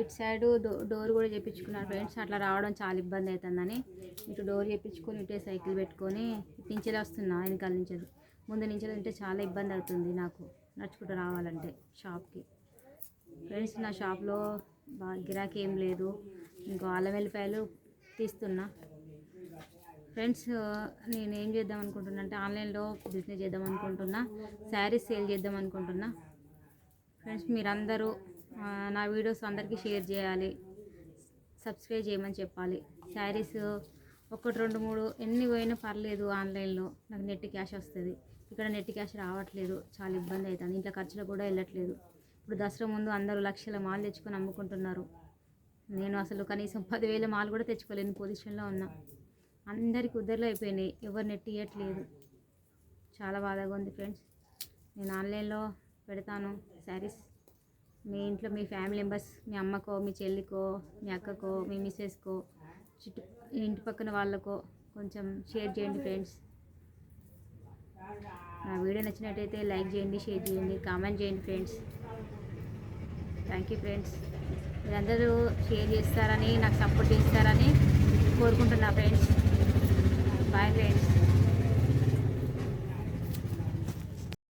ఇటు side do door కూడా చేయించుకున్నాను ఫ్రెండ్స్. అట్లా రావడం చాలా ఇబ్బంది అవుతుందని ఇటు డోర్ చేయించుకొని ఇటే సైకిల్ పెట్టుకొని ఇటు నుంచెలే వస్తున్నా వెనకాల నుంచి. ముందు నుంచి ఉంటే చాలా ఇబ్బంది అవుతుంది నాకు. నడుచుకుంటూ రావాలంటే షాప్కి. ఫ్రెండ్స్ నా షాప్లో బాగా గిరాకీ ఏం లేదు. ఇంకో అల్లం వెల్లిపాయలు తీస్తున్నా. ఫ్రెండ్స్ నేను ఏం చేద్దాం అనుకుంటున్నా అంటే ఆన్లైన్లో బిజినెస్ చేద్దాం అనుకుంటున్నా. శారీస్ సేల్ చేద్దాం అనుకుంటున్నా. ఫ్రెండ్స్ మీరందరూ నా వీడియోస్ అందరికీ షేర్ చేయాలి సబ్స్క్రైబ్ చేయమని చెప్పాలి. శారీస్ ఒకటి రెండు మూడు ఎన్ని పోయినా పర్లేదు ఆన్లైన్లో నాకు నెట్ క్యాష్ వస్తుంది. ఇక్కడ నెట్ క్యాష్ రావట్లేదు చాలా ఇబ్బంది అవుతుంది. ఇంట్లో ఖర్చులు కూడా వెళ్ళట్లేదు. ఇప్పుడు దసరా ముందు అందరూ లక్షల మాలు తెచ్చుకొని అమ్ముకుంటున్నారు. నేను అసలు కనీసం పదివేల మాలు కూడా తెచ్చుకోలేని పొజిషన్లో ఉన్నా. అందరికీ ఉద్దరులు అయిపోయినాయి ఎవరు నెట్ ఇవ్వట్లేదు చాలా బాధగా ఉంది ఫ్రెండ్స్. నేను ఆన్లైన్లో పెడతాను శారీస్. మీ ఇంట్లో మీ ఫ్యామిలీ మెంబర్స్ మీ అమ్మకో మీ చెల్లికో మీ అక్కకో మీ మిస్సెస్కో చుట్టూ ఇంటి పక్కన వాళ్ళకో కొంచెం షేర్ చేయండి ఫ్రెండ్స్ నా వీడియో నచ్చినట్టయితే లైక్ చేయండి షేర్ చేయండి కామెంట్ చేయండి ఫ్రెండ్స్ థ్యాంక్ యూ ఫ్రెండ్స్ మీరందరూ షేర్ చేస్తారని నాకు సపోర్ట్ చేస్తారని కోరుకుంటున్నా ఫ్రెండ్స్ బాయ్ ఫ్రెండ్స్